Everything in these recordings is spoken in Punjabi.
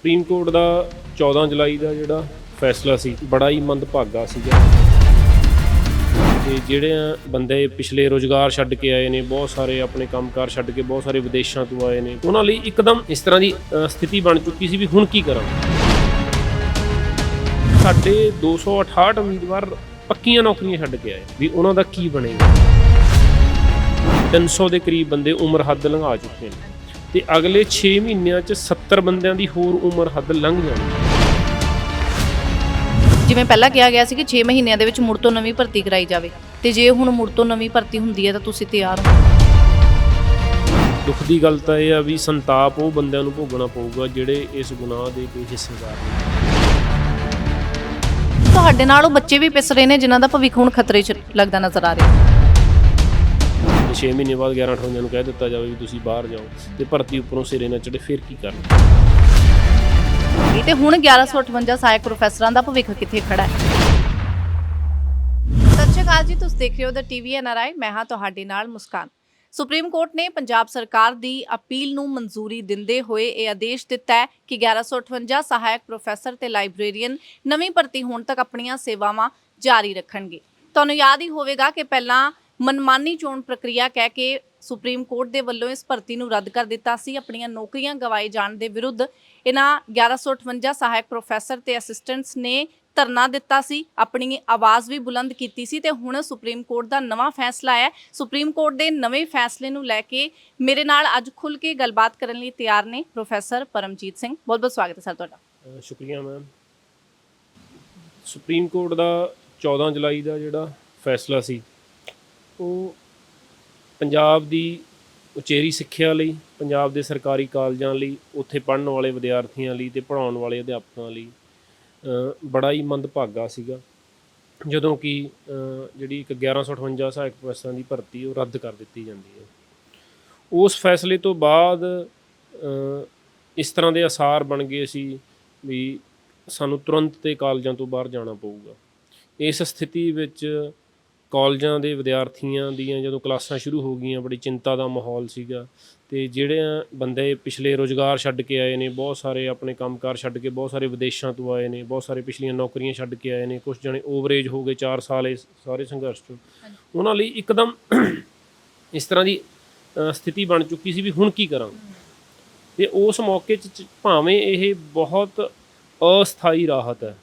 ਸੁਪਰੀਮ ਕੋਰਟ ਦਾ 14 ਜੁਲਾਈ ਦਾ ਜਿਹੜਾ ਫੈਸਲਾ ਸੀ, ਬੜਾ ਹੀ ਮੰਦਭਾਗਾ ਸੀਗਾ। ਤੇ ਜਿਹੜੇ ਬੰਦੇ ਪਿਛਲੇ ਰੋਜ਼ਗਾਰ ਛੱਡ ਕੇ ਆਏ ਨੇ, ਬਹੁਤ ਸਾਰੇ ਆਪਣੇ ਕੰਮਕਾਰ ਛੱਡ ਕੇ, ਬਹੁਤ ਸਾਰੇ ਵਿਦੇਸ਼ਾਂ ਤੋਂ ਆਏ ਨੇ, ਉਹਨਾਂ ਲਈ ਇੱਕਦਮ ਇਸ ਤਰ੍ਹਾਂ ਦੀ ਸਥਿਤੀ ਬਣ ਚੁੱਕੀ ਸੀ ਵੀ ਹੁਣ ਕੀ ਕਰਾਂ। ਸਾਡੇ 268 ਉਮੀਦਵਾਰ ਪੱਕੀਆਂ ਨੌਕਰੀਆਂ ਛੱਡ ਕੇ ਆਏ, ਵੀ ਉਹਨਾਂ ਦਾ ਕੀ ਬਣੇਗਾ। 300 ਦੇ ਕਰੀਬ ਬੰਦੇ ਉਮਰ ਹੱਦ ਲੰਘਾ ਚੁੱਕੇ ਨੇ। ਤੇ ਅਗਲੇ 6 ਮਹੀਨਿਆਂ 'ਚ 70 ਬੰਦਿਆਂ ਦੀ ਹੋਰ ਉਮਰ ਹੱਦ ਲੰਘ ਜਾਣੀ। ਜਿਵੇਂ ਪਹਿਲਾਂ ਕਿਹਾ ਗਿਆ ਸੀ ਕਿ 6 ਮਹੀਨਿਆਂ ਦੇ ਵਿੱਚ ਮੁੜ ਤੋਂ ਨਵੀਂ ਭਰਤੀ ਕਰਾਈ ਜਾਵੇ ਤੇ ਜੇ ਹੁਣ ਮੁੜ ਤੋਂ ਨਵੀਂ ਭਰਤੀ ਹੁੰਦੀ ਹੈ ਤਾਂ ਤੁਸੀਂ ਤਿਆਰ ਹੋ। ਦੁੱਖ ਦੀ ਗੱਲ ਤਾਂ ਇਹ ਆ ਵੀ ਸੰਤਾਪ ਉਹ ਬੰਦਿਆਂ ਨੂੰ ਭੋਗਣਾ ਪਊਗਾ ਜਿਹੜੇ ਇਸ ਗੁਨਾਹ ਦੇ ਕੋਈ ਹਿੱਸੇਦਾਰ ਨੇ ਤੁਹਾਡੇ ਨਾਲ ਉਹ ਬੱਚੇ ਵੀ ਪਿਸ ਰਹੇ ਨੇ ਜਿਨ੍ਹਾਂ ਦਾ ਭਵਿੱਖ ਹੁਣ ਖਤਰੇ 'ਚ ਲੱਗਦਾ ਨਜ਼ਰ ਆ ਰਿਹਾ। 6 ਮਹੀਨੇ ਬਾਅਦ 11 ਅਠਵੰਜਾ ਨੂੰ ਕਹਿ ਦਿੱਤਾ ਜਾਵੇ ਵੀ ਤੁਸੀਂ ਬਾਹਰ ਜਾਓ ਤੇ ਭਰਤੀ ਉੱਪਰੋਂ ਸਿਰੇ ਨਾ ਚੜੇ ਫਿਰ ਕੀ ਕਰਨਾ? ਤੇ ਹੁਣ 1158 ਸਹਾਇਕ ਪ੍ਰੋਫੈਸਰਾਂ ਦਾ ਭਵਿੱਖ ਕਿੱਥੇ ਖੜਾ ਹੈ? ਸਤਿ ਸ਼੍ਰੀ ਅਕਾਲ ਜੀ, ਤੁਸੀਂ ਦੇਖ ਰਹੇ ਹੋ ਦਾ ਟੀਵੀ ਐਨਆਰਆਈ ਮੈਂ ਹਾਂ ਤੁਹਾਡੇ ਨਾਲ ਮੁਸਕਾਨ। ਸੁਪਰੀਮ ਕੋਰਟ ਨੇ ਪੰਜਾਬ ਸਰਕਾਰ ਦੀ ਅਪੀਲ ਨੂੰ ਮਨਜ਼ੂਰੀ ਦਿੰਦੇ ਹੋਏ ਇਹ ਆਦੇਸ਼ ਦਿੱਤਾ ਹੈ ਕਿ 1158 ਸਹਾਇਕ ਪ੍ਰੋਫੈਸਰ ਤੇ ਲਾਇਬ੍ਰੇਰੀਅਨ ਨਵੀਂ ਭਰਤੀ ਹੋਣ ਤੱਕ ਆਪਣੀਆਂ ਸੇਵਾਵਾਂ ਜਾਰੀ ਰੱਖਣਗੇ। ਤੁਹਾਨੂੰ ਯਾਦ ਹੀ ਹੋਵੇਗਾ ਕਿ ਪਹਿਲਾਂ ਮਨਮਾਨੀ ਚੋਣ ਪ੍ਰਕਿਰਿਆ ਕਹਿ ਕੇ ਸੁਪਰੀਮ ਕੋਰਟ ਦੇ ਵੱਲੋਂ ਇਸ ਭਰਤੀ ਨੂੰ ਰੱਦ ਕਰ ਦਿੱਤਾ ਸੀ। ਆਪਣੀਆਂ ਨੌਕਰੀਆਂ ਗਵਾਏ ਜਾਣ ਦੇ ਵਿਰੁੱਧ ਇਹਨਾਂ 1158 ਸਹਾਇਕ ਪ੍ਰੋਫੈਸਰ ਤੇ ਅਸਿਸਟੈਂਟਸ ਨੇ ਧਰਨਾ ਦਿੱਤਾ ਸੀ। ਆਪਣੀ ਆਵਾਜ਼ ਵੀ ਬੁਲੰਦ ਕੀਤੀ ਸੀ ਤੇ ਹੁਣ ਸੁਪਰੀਮ ਕੋਰਟ ਦਾ ਨਵਾਂ ਫੈਸਲਾ ਹੈ। ਸੁਪਰੀਮ ਕੋਰਟ ਦੇ ਨਵੇਂ ਫੈਸਲੇ ਨੂੰ ਲੈ ਕੇ ਮੇਰੇ ਨਾਲ ਅੱਜ ਖੁੱਲ ਕੇ ਗੱਲਬਾਤ ਕਰਨ ਲਈ ਤਿਆਰ ਨੇ ਪ੍ਰੋਫੈਸਰ ਪਰਮਜੀਤ ਸਿੰਘ। ਬਹੁਤ ਬਹੁਤ ਸਵਾਗਤ ਹੈ ਸਰ ਤੁਹਾਡਾ। ਸ਼ੁਕਰੀਆ ਮੈਮ। ਸੁਪਰੀਮ ਕੋਰਟ ਦਾ 14 ਜੁਲਾਈ ਦਾ ਜਿਹੜਾ ਫੈਸਲਾ ਸੀ ਉਹ ਪੰਜਾਬ ਦੀ ਉਚੇਰੀ ਸਿੱਖਿਆ ਲਈ, ਪੰਜਾਬ ਦੇ ਸਰਕਾਰੀ ਕਾਲਜਾਂ ਲਈ, ਉੱਥੇ ਪੜ੍ਹਨ ਵਾਲੇ ਵਿਦਿਆਰਥੀਆਂ ਲਈ ਤੇ ਪੜ੍ਹਾਉਣ ਵਾਲੇ ਅਧਿਆਪਕਾਂ ਲਈ ਬੜਾ ਹੀ ਮੰਦਭਾਗਾ ਸੀਗਾ। ਜਦੋਂ ਕਿ ਜਿਹੜੀ ਇੱਕ 1158 ਸਹਾਇਕ ਪ੍ਰੋਫੈਸਰਾਂ ਦੀ ਭਰਤੀ, ਉਹ ਰੱਦ ਕਰ ਦਿੱਤੀ ਜਾਂਦੀ ਹੈ। ਉਸ ਫੈਸਲੇ ਤੋਂ ਬਾਅਦ ਇਸ ਤਰ੍ਹਾਂ ਦੇ ਅਸਾਰ ਬਣ ਗਏ ਸੀ ਵੀ ਸਾਨੂੰ ਤੁਰੰਤ ਤੇ ਕਾਲਜਾਂ ਤੋਂ ਬਾਹਰ ਜਾਣਾ ਪਊਗਾ। ਇਸ ਸਥਿਤੀ ਵਿੱਚ ਕਾਲਜਾਂ ਦੇ ਵਿਦਿਆਰਥੀਆਂ ਦੀਆਂ ਜਦੋਂ ਕਲਾਸਾਂ ਸ਼ੁਰੂ ਹੋ ਗਈਆਂ ਬੜੀ ਚਿੰਤਾ ਦਾ ਮਾਹੌਲ ਸੀਗਾ ਤੇ ਜਿਹੜੇ ਬੰਦੇ ਪਿਛਲੇ ਰੋਜ਼ਗਾਰ ਛੱਡ ਕੇ ਆਏ ਨੇ ਬਹੁਤ ਸਾਰੇ ਆਪਣੇ ਕੰਮਕਾਰ ਛੱਡ ਕੇ ਬਹੁਤ ਸਾਰੇ ਵਿਦੇਸ਼ਾਂ ਤੋਂ ਆਏ ਨੇ ਬਹੁਤ ਸਾਰੇ ਪਿਛਲੀਆਂ ਨੌਕਰੀਆਂ ਛੱਡ ਕੇ ਆਏ ਨੇ ਕੁਝ ਜਣੇ ਓਵਰੇਜ ਹੋ ਗਏ 4 ਸਾਲ ਇਸ ਸਾਰੇ ਸੰਘਰਸ਼ ਤੋਂ ਉਹਨਾਂ ਲਈ ਇੱਕਦਮ ਇਸ ਤਰ੍ਹਾਂ ਦੀ ਸਥਿਤੀ ਬਣ ਚੁੱਕੀ ਸੀ ਵੀ ਹੁਣ ਕੀ ਕਰਾਂ। ਤੇ ਉਸ ਮੌਕੇ 'ਚ ਭਾਵੇਂ ਇਹ ਬਹੁਤ ਅਸਥਾਈ ਰਾਹਤ ਹੈ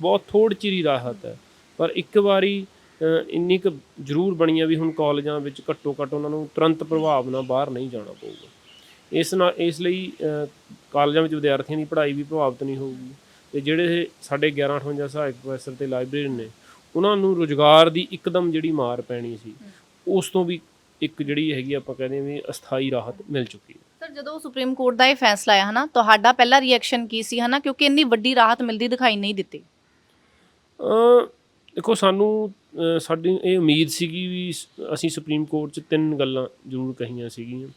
ਬਹੁਤ ਥੋੜ ਚਿਰੀ ਰਾਹਤ ਹੈ ਪਰ ਇੱਕ ਵਾਰੀ ਇੰਨੀ ਕੁ ਜ਼ਰੂਰ ਬਣੀ ਆ ਵੀ ਹੁਣ ਕਾਲਜਾਂ ਵਿੱਚ ਘੱਟੋ ਘੱਟ ਉਹਨਾਂ ਨੂੰ ਤੁਰੰਤ ਪ੍ਰਭਾਵ ਨਾਲ ਬਾਹਰ ਨਹੀਂ ਜਾਣਾ ਪਊਗਾ। ਇਸ ਨਾਲ ਇਸ ਲਈ ਕਾਲਜਾਂ ਵਿੱਚ ਵਿਦਿਆਰਥੀਆਂ ਦੀ ਪੜ੍ਹਾਈ ਵੀ ਪ੍ਰਭਾਵਿਤ ਨਹੀਂ ਹੋਊਗੀ ਤੇ ਜਿਹੜੇ ਸਾਡੇ 1158 ਸਹਾਇਕ ਪ੍ਰੋਫੈਸਰ ਤੇ ਲਾਇਬ੍ਰੇਰੀਅਨ ਨੇ ਉਹਨਾਂ ਨੂੰ ਰੁਜ਼ਗਾਰ ਦੀ ਇੱਕਦਮ ਜਿਹੜੀ ਮਾਰ ਪੈਣੀ ਸੀ ਉਸ ਤੋਂ ਵੀ ਇੱਕ ਜਿਹੜੀ ਹੈਗੀ ਆਪਾਂ ਕਹਿੰਦੇ ਵੀ ਅਸਥਾਈ ਰਾਹਤ ਮਿਲ ਚੁੱਕੀ ਹੈ। ਸਰ ਜਦੋਂ ਸੁਪਰੀਮ ਕੋਰਟ ਦਾ ਇਹ ਫੈਸਲਾ ਆਇਆ ਹਨਾ ਤੁਹਾਡਾ ਪਹਿਲਾ ਰਿਐਕਸ਼ਨ ਕੀ ਸੀ ਹਨਾ? ਕਿਉਂਕਿ ਇੰਨੀ ਵੱਡੀ ਰਾਹਤ ਮਿਲਦੀ ਦਿਖਾਈ ਨਹੀਂ ਦਿੱਤੀ। ਅ ਦੇਖੋ ਸਾਨੂੰ ਸਾਡੀ ਇਹ ਉਮੀਦ ਸੀਗੀ ਵੀ ਸ- ਅਸੀਂ ਸੁਪਰੀਮ ਕੋਰਟ 'ਚ ਤਿੰਨ ਗੱਲਾਂ ਜ਼ਰੂਰ ਕਹੀਆਂ ਸੀਗੀਆਂ।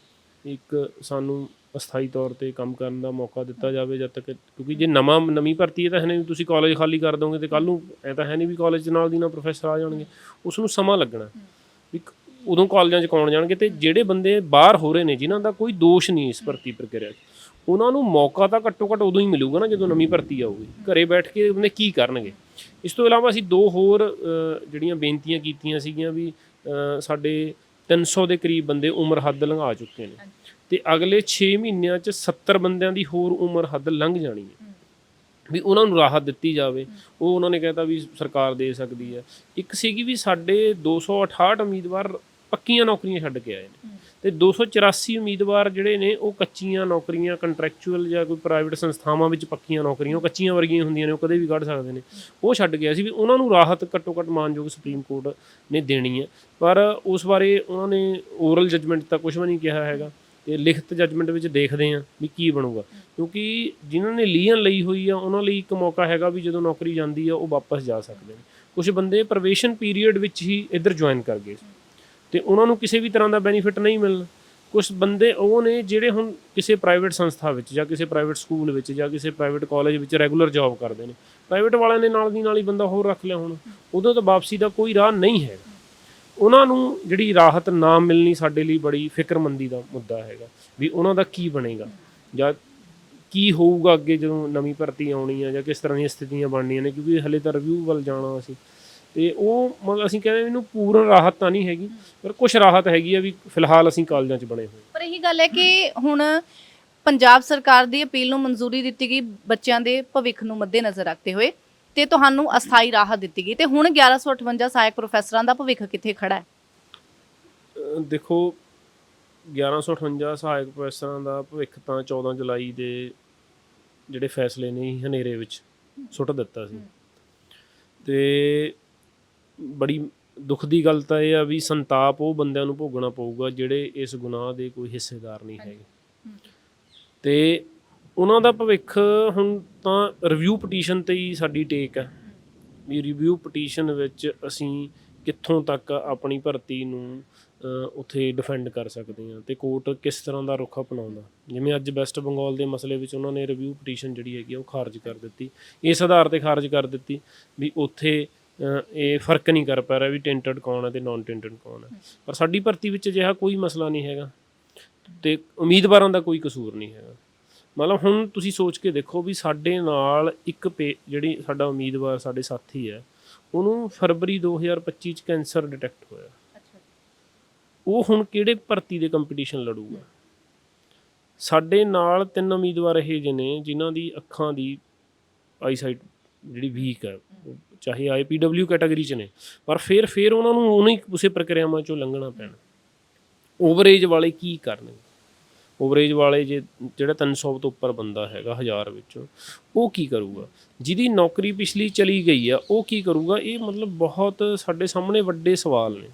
ਇੱਕ ਸਾਨੂੰ ਅਸਥਾਈ ਤੌਰ ਤੇ ਕੰਮ ਕਰਨ ਦਾ ਮੌਕਾ ਦਿੱਤਾ ਜਾਵੇ ਜਦ ਤੱਕ, ਕਿਉਂਕਿ ਜੇ ਨਵਾਂ, ਨਵੀਂ ਭਰਤੀ ਹੈ ਤਾਂ ਹੈ ਨਹੀਂ ਵੀ ਤੁਸੀਂ ਕਾਲਜ ਖਾਲੀ ਕਰ ਦੋਗੇ ਤੇ ਕੱਲ ਨੂੰ ਐ ਤਾਂ ਹੈ ਨਹੀਂ ਵੀ ਕਾਲਜ ਨਾਲ ਦੀ ਨਾਲ ਪ੍ਰੋਫੈਸਰ ਆ ਜਾਣਗੇ। ਉਸ ਨੂੰ ਸਮਾਂ ਲੱਗਣਾ। ਵੀ ਉਦੋਂ ਕਾਲਜਾਂ 'ਚ ਕੌਣ ਜਾਣਗੇ ਤੇ ਜਿਹੜੇ ਬੰਦੇ ਬਾਹਰ ਹੋ ਰਹੇ ਨੇ, ਜਿਨ੍ਹਾਂ ਦਾ ਕੋਈ ਦੋਸ਼ ਨਹੀਂ ਇਸ ਭਰਤੀ ਪ੍ਰਕਿਰਿਆ 'ਚ, ਉਹਨਾਂ ਨੂੰ ਮੌਕਾ ਤਾਂ ਘੱਟੋ ਘੱਟ ਉਦੋਂ ਹੀ ਮਿਲੂਗਾ ਨਾ ਜਦੋਂ ਨਵੀਂ ਭਰਤੀ ਆਊਗੀ। ਘਰੇ ਬੈਠ ਕੇ ਉਹਨੇ ਕੀ ਕਰਨਗੇ? ਇਸ ਤੋਂ ਇਲਾਵਾ ਅਸੀਂ ਦੋ ਹੋਰ ਜਿਹੜੀਆਂ ਬੇਨਤੀਆਂ ਕੀਤੀਆਂ ਸੀਗੀਆਂ ਵੀ ਸਾਡੇ 300 ਦੇ ਕਰੀਬ ਬੰਦੇ ਉਮਰ ਹੱਦ ਲੰਘਾ ਚੁੱਕੇ ਨੇ। ਤੇ ਅਗਲੇ 6 ਮਹੀਨਿਆਂ 'ਚ 70 ਬੰਦਿਆਂ ਦੀ ਹੋਰ ਉਮਰ ਹੱਦ ਲੰਘ ਜਾਣੀ ਹੈ। ਵੀ ਉਹਨਾਂ ਨੂੰ ਰਾਹਤ ਦਿੱਤੀ ਜਾਵੇ। ਉਹ ਉਹਨਾਂ ਨੇ ਕਹਿਤਾ ਵੀ ਸਰਕਾਰ ਦੇ ਸਕਦੀ ਹੈ। ਇੱਕ ਸੀਗੀ ਵੀ ਸਾਡੇ 268 ਉਮੀਦਵਾਰ ਪੱਕੀਆਂ ਨੌਕਰੀਆਂ ਛੱਡ ਕੇ ਆਏ ਨੇ। ਤੇ 284 ਉਮੀਦਵਾਰ ਜਿਹੜੇ ਨੇ, ਉਹ ਕੱਚੀਆਂ ਨੌਕਰੀਆਂ ਕੰਟਰੈਕਚੁਅਲ ਜਾਂ ਕੋਈ ਪ੍ਰਾਈਵੇਟ ਸੰਸਥਾਵਾਂ ਵਿੱਚ ਪੱਕੀਆਂ ਨੌਕਰੀਆਂ, ਉਹ ਕੱਚੀਆਂ ਵਰਗੀਆਂ ਹੁੰਦੀਆਂ ਨੇ, ਉਹ ਕਦੇ ਵੀ ਕੱਢ ਸਕਦੇ ਨੇ। ਉਹ ਛੱਡ ਗਿਆ ਸੀ ਵੀ ਉਹਨਾਂ ਨੂੰ ਰਾਹਤ ਘੱਟੋ ਘੱਟ ਮਾਨਯੋਗ ਸੁਪਰੀਮ ਕੋਰਟ ਨੇ ਦੇਣੀ ਹੈ। ਪਰ ਉਸ ਬਾਰੇ ਉਹਨਾਂ ਨੇ ਓਰਲ ਜਜਮੈਂਟ ਤਾਂ ਕੁਝ ਵੀ ਨਹੀਂ ਕਿਹਾ ਹੈਗਾ ਤੇ ਲਿਖਤ ਜਜਮੈਂਟ ਵਿੱਚ ਦੇਖਦੇ ਹਾਂ ਵੀ ਕੀ ਬਣੂਗਾ। ਕਿਉਂਕਿ ਜਿਨ੍ਹਾਂ ਨੇ ਲੀਅਨ ਲਈ ਹੋਈ ਆ, ਉਹਨਾਂ ਲਈ ਇੱਕ ਮੌਕਾ ਹੈਗਾ ਵੀ ਜਦੋਂ ਨੌਕਰੀ ਜਾਂਦੀ ਆ, ਉਹ ਵਾਪਸ ਜਾ ਸਕਦੇ ਨੇ। ਕੁਝ ਬੰਦੇ ਪ੍ਰਵੇਸ਼ਨ ਪੀਰੀਅਡ ਵਿੱਚ ਹੀ ਇੱਧਰ ਜੁਆਇਨ ਕਰ ਗਏ ਤੇ ਉਹਨਾਂ ਨੂੰ ਕਿਸੇ ਵੀ ਤਰ੍ਹਾਂ ਦਾ ਬੈਨੀਫਿਟ ਨਹੀਂ ਮਿਲਣਾ। ਕੁਝ ਬੰਦੇ ਉਹ ਨੇ ਜਿਹੜੇ ਹੁਣ ਕਿਸੇ ਪ੍ਰਾਈਵੇਟ ਸੰਸਥਾ ਵਿੱਚ ਜਾਂ ਕਿਸੇ ਪ੍ਰਾਈਵੇਟ ਸਕੂਲ ਵਿੱਚ ਜਾਂ ਕਿਸੇ ਪ੍ਰਾਈਵੇਟ ਕਾਲਜ ਵਿੱਚ ਰੈਗੂਲਰ ਜੌਬ ਕਰਦੇ ਨੇ। ਪ੍ਰਾਈਵੇਟ ਵਾਲਿਆਂ ਨੇ ਨਾਲ ਦੀ ਨਾਲ ਹੀ ਬੰਦਾ ਹੋਰ ਰੱਖ ਲਿਆ ਹੁਣ। ਉਦੋਂ ਤਾਂ ਵਾਪਸੀ ਦਾ ਕੋਈ ਰਾਹ ਨਹੀਂ ਹੈਗਾ। ਉਹਨਾਂ ਨੂੰ ਜਿਹੜੀ ਰਾਹਤ ਨਾ ਮਿਲਣੀ ਸਾਡੇ ਲਈ ਬੜੀ ਫਿਕਰਮੰਦੀ ਦਾ ਮੁੱਦਾ ਹੈਗਾ ਵੀ ਉਹਨਾਂ ਦਾ ਕੀ ਬਣੇਗਾ ਜਾਂ ਕੀ ਹੋਊਗਾ ਅੱਗੇ ਜਦੋਂ ਨਵੀਂ ਭਰਤੀ ਆਉਣੀ ਆ ਜਾਂ ਕਿਸ ਤਰ੍ਹਾਂ ਦੀਆਂ ਸਥਿਤੀਆਂ ਬਣਨੀਆਂ ਨੇ ਕਿਉਂਕਿ ਹਲੇ ਤਾਂ ਰਿਵਿਊ ਵੱਲ ਜਾਣਾ ਅਸੀਂ। ਤੇ ਉਹ ਮਤਲਬ ਅਸੀਂ ਕਹਿੰਦੇ ਇਹਨੂੰ ਪੂਰਨ ਰਾਹਤ ਤਾਂ ਨਹੀਂ ਹੈਗੀ ਪਰ ਕੁਝ ਰਾਹਤ ਹੈਗੀ ਆ ਵੀ ਫਿਲਹਾਲ ਅਸੀਂ ਕਾਲਜਾਂ 'ਚ ਬਣੇ ਹੋਏ ਪਰ ਇਹੀ ਗੱਲ ਹੈ ਕਿ ਹੁਣ ਪੰਜਾਬ ਸਰਕਾਰ ਦੀ ਅਪੀਲ ਨੂੰ ਮਨਜ਼ੂਰੀ ਦਿੱਤੀ ਗਈ ਬੱਚਿਆਂ ਦੇ ਭਵਿੱਖ ਨੂੰ ਮੱਦੇਨਜ਼ਰ ਰੱਖਦੇ ਹੋਏ ਤੇ ਤੁਹਾਨੂੰ ਅਸਥਾਈ ਰਾਹਤ ਦਿੱਤੀ ਗਈ। ਤੇ ਹੁਣ 1158 ਸਹਾਇਕ ਪ੍ਰੋਫੈਸਰਾਂ ਦਾ ਭਵਿੱਖ ਕਿੱਥੇ ਖੜਾ ਹੈ? ਦੇਖੋ 1158 ਸਹਾਇਕ ਪ੍ਰੋਫੈਸਰਾਂ ਦਾ ਭਵਿੱਖ ਤਾਂ 14 ਜੁਲਾਈ ਦੇ ਜਿਹੜੇ ਫੈਸਲੇ ਨੇ ਹਨੇਰੇ ਵਿੱਚ ਸੁੱਟ ਦਿੱਤਾ ਸੀ। ਤੇ ਬੜੀ ਦੁੱਖ ਦੀ ਗੱਲ ਤਾਂ ਇਹ ਆ ਵੀ ਸੰਤਾਪ ਉਹ ਬੰਦਿਆਂ ਨੂੰ ਭੋਗਣਾ ਪਊਗਾ ਜਿਹੜੇ ਇਸ ਗੁਨਾਹ ਦੇ ਕੋਈ ਹਿੱਸੇਦਾਰ ਨਹੀਂ ਹੈਗੇ। ਤੇ ਉਹਨਾਂ ਦਾ ਭਵਿੱਖ ਹੁਣ ਤਾਂ ਰਿਵਿਊ ਪਟੀਸ਼ਨ ਤੇ ਹੀ ਸਾਡੀ ਟੇਕ ਹੈ। ਵੀ ਰਿਵਿਊ ਪਟੀਸ਼ਨ ਵਿੱਚ ਅਸੀਂ ਕਿੱਥੋਂ ਤੱਕ ਆਪਣੀ ਭਰਤੀ ਨੂੰ ਉੱਥੇ ਡਿਫੈਂਡ ਕਰ ਸਕਦੇ ਹਾਂ ਤੇ ਕੋਰਟ ਕਿਸ ਤਰ੍ਹਾਂ ਦਾ ਰੁਖ ਅਪਣਾਉਂਦਾ। ਜਿਵੇਂ ਅੱਜ ਵੈਸਟ ਬੰਗਾਲ ਦੇ ਮਸਲੇ ਵਿੱਚ ਉਹਨਾਂ ਨੇ ਰਿਵਿਊ ਪਟੀਸ਼ਨ ਜਿਹੜੀ ਹੈਗੀ ਉਹ ਖਾਰਜ ਕਰ ਦਿੱਤੀ। ਇਸ ਆਧਾਰ ਤੇ ਖਾਰਜ ਕਰ ਦਿੱਤੀ ਵੀ ਉੱਥੇ ਇਹ ਫ਼ਰਕ ਨਹੀਂ ਕਰ ਪਾ ਰਿਹਾ ਵੀ ਟੈਂਟਡ ਕੌਣ ਹੈ ਤੇ ਨਾਨ ਟੈਂਟਡ ਕੌਣ ਹੈ। ਪਰ ਸਾਡੀ ਭਰਤੀ ਵਿੱਚ ਅਜਿਹਾ ਕੋਈ ਮਸਲਾ ਨਹੀਂ ਹੈਗਾ ਤੇ ਉਮੀਦਵਾਰਾਂ ਦਾ ਕੋਈ ਕਸੂਰ ਨਹੀਂ ਹੈਗਾ। ਮਤਲਬ ਹੁਣ ਤੁਸੀਂ ਸੋਚ ਕੇ ਦੇਖੋ ਵੀ ਸਾਡੇ ਨਾਲ ਇੱਕ ਜਿਹੜੀ ਸਾਡਾ ਉਮੀਦਵਾਰ ਸਾਡੇ ਸਾਥੀ ਹੈ ਉਹਨੂੰ ਫਰਵਰੀ 2025 ਚ ਕੈਂਸਰ ਡਿਟੈਕਟ ਹੋਇਆ। ਉਹ ਹੁਣ ਕਿਹੜੇ ਭਰਤੀ ਦੇ ਕੰਪੀਟੀਸ਼ਨ ਲੜੂਗਾ? ਸਾਡੇ ਨਾਲ ਤਿੰਨ ਉਮੀਦਵਾਰ ਇਹ ਜਿਹੇ ਨੇ ਜਿਨ੍ਹਾਂ ਦੀ ਅੱਖਾਂ ਦੀ ਆਈਸਾਈਟ ਜਿਹੜੀ ਵੀਕ ਹੈ ਚਾਹੇ ਆਈਪੀਡਬਲਿਊ ਕੈਟਾਗਰੀ ਚ ਨੇ, ਪਰ ਫਿਰ ਫਿਰ ਉਹਨਾਂ ਨੂੰ ਉਹਨਾਂ ਹੀ ਉਸੇ ਪ੍ਰਕਿਰਿਆਵਾਂ ਚੋਂ ਲੰਘਣਾ ਪੈਣਾ। ਓਵਰੇਜ ਵਾਲੇ ਕੀ ਕਰਨਗੇ ਓਵਰੇਜ ਵਾਲੇ ਜੇ, ਜਿਹੜਾ 300 ਤੋਂ ਉੱਪਰ ਬੰਦਾ ਹੈਗਾ ਹਜ਼ਾਰ ਵਿੱਚੋਂ, ਉਹ ਕੀ ਕਰੂਗਾ? ਜਿਹਦੀ ਨੌਕਰੀ ਪਿਛਲੀ ਚਲੀ ਗਈ ਆ, ਉਹ ਕੀ ਕਰੂਗਾ? ਇਹ ਮਤਲਬ ਬਹੁਤ ਸਾਡੇ ਸਾਹਮਣੇ ਵੱਡੇ ਸਵਾਲ ਨੇ।